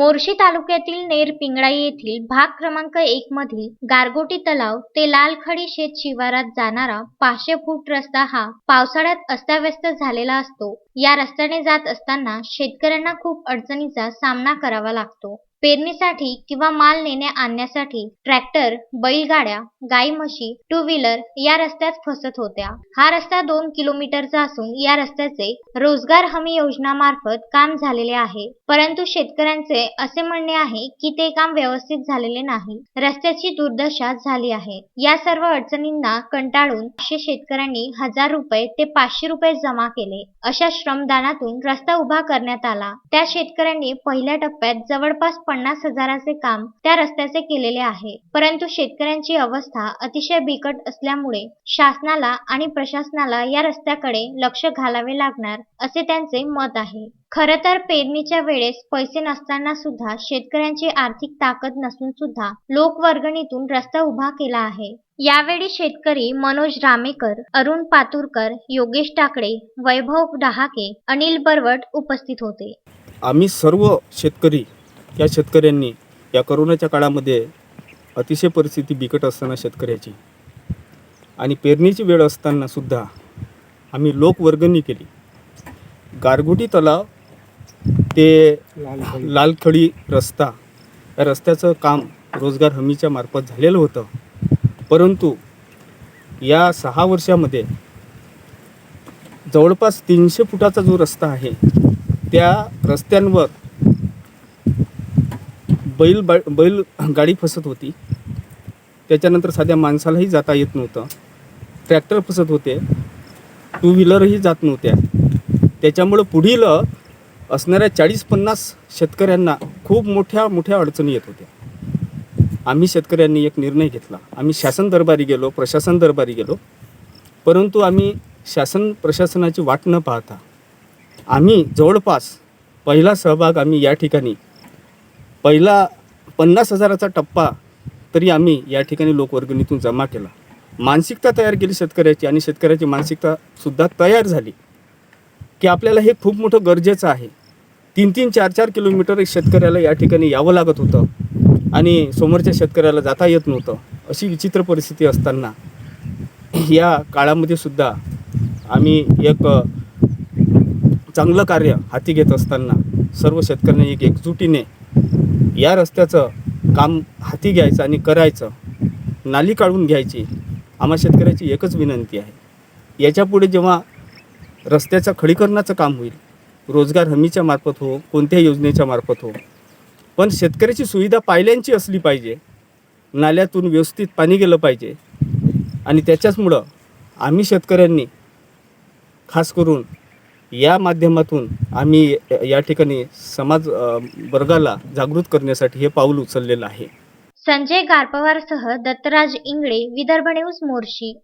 मोर्शी तालुक्यातील नेर पिंगळाई येथील भाग क्रमांक एक मधील गारगोटी तलाव ते लालखडी शेत शिवारात जाणारा पाचशे फूट रस्ता हा पावसाळ्यात अस्ताव्यस्त झालेला असतो. या रस्त्याने जात असताना शेतकऱ्यांना खूप अडचणीचा सामना करावा लागतो. पेरणीसाठी किंवा माल नेण्या आणण्यासाठी ट्रॅक्टर बैलगाड्या गाई म्हशी टू व्हीलर या रस्त्यात फसत होत्या. हा रस्ता दोन किलोमीटरचा असून या रस्त्याचे रोजगार हमी योजनामार्फत काम झालेले आहे. परंतु शेतकऱ्यांचे असे म्हणणे आहे की ते काम व्यवस्थित झालेले नाही. रस्त्याची दुर्दशा झाली आहे. या सर्व अडचणींना कंटाळून पाचशे शेतकऱ्यांनी हजार रुपये ते पाचशे रुपये जमा केले. अशा श्रमदानातून रस्ता उभा करण्यात आला. त्या शेतकऱ्यांनी पहिल्या टप्प्यात जवळपास पन्नास हजाराचे काम त्या रस्त्याचे केलेले आहे. परंतु शेतकऱ्यांची अवस्था अतिशय बिकट असल्यामुळे शासनाला आणि प्रशासनाला या रस्त्याकडे लक्ष घालावे लागणार असे त्यांचे मत आहे. खर तर पेरणीच्या वेळेस पैसे नसताना सुद्धा शेतकऱ्यांची आर्थिक ताकद नसून सुद्धा लोकवर्गणीतून रस्ता उभा केला आहे. यावेळी शेतकरी मनोज रामेकर अरुण पातुरकर योगेश टाकडे वैभव डहाके अनिल बरवट उपस्थित होते. आम्ही सर्व शेतकरी या शेतकऱ्यांनी या करोनाच्या काळामध्ये अतिशय परिस्थिती बिकट असताना शेतकऱ्याची. आणि पेरणीची वेळ असताना सुद्धा आम्ही लोकवर्गणी केली. गारगोटी तलाव ते लालखडी रस्ता या रस्त्याचं काम रोजगार हमीच्या मार्फत झालेलं होतं. परंतु या सहा वर्षामध्ये जवळपास तीनशे फुटाचा जो रस्ता आहे त्या रस्त्यांवर बैल बा बैल गाडी फसत होती. त्याच्यानंतर साध्या माणसालाही जाता येत नव्हतं. ट्रॅक्टर फसत होते. टू व्हीलरही जात नव्हत्या. त्याच्यामुळं पुढील असणाऱ्या चाळीस पन्नास शेतकऱ्यांना खूप मोठ्या मोठ्या अडचणी येत होत्या. आम्ही शेतकऱ्यांनी एक निर्णय घेतला. आम्ही शासन दरबारी गेलो प्रशासन दरबारी गेलो. परंतु आम्ही शासन प्रशासनाची वाट न पाहता आम्ही जवळपास पहिला सहभाग आम्ही या ठिकाणी पहिला पन्नास हजाराचा टप्पा तरी आम्ही या ठिकाणी लोकवर्गणीतून जमा केला. मानसिकता तयार केली शेतकऱ्याची आणि शेतकऱ्याची मानसिकतासुद्धा तयार झाली. की आपल्याला हे खूप मोठं गरजेचं आहे. तीन तीन चार चार किलोमीटर शेतकऱ्याला या ठिकाणी यावं लागत होतं आणि समोरच्या शेतकऱ्याला जाता येत नव्हतं. अशी विचित्र परिस्थिती असताना या काळामध्ये सुद्धा आम्ही एक चांगलं कार्य हाती घेत असताना सर्व शेतकऱ्यांनी एक एकजुटीने या रस्त्याचं काम हाती घ्यायचं आणि करायचं नाली काढून घ्यायची आम्हा शेतकऱ्याची एकच विनंती आहे. याच्यापुढे जेव्हा रस्त्याचं खडीकरणाचं काम होईल रोजगार हमीच्या मार्फत हो कोणत्याही योजनेच्या मार्फत हो पण शेतकऱ्याची सुविधा पायल्यांची असली पाहिजे नाल्यातून व्यवस्थित पाणी गेलं पाहिजे आणि त्याच्याचमुळं आम्ही शेतकऱ्यांनी खास करून या माध्यमातून आम्ही या ठिकाणी समाज वर्गाला जागृत करण्यासाठी हे पाऊल उचललेलं आहे. संजय गारपवारसह दत्तराज इंगळे विदर्भ न्यूज मोर्शी.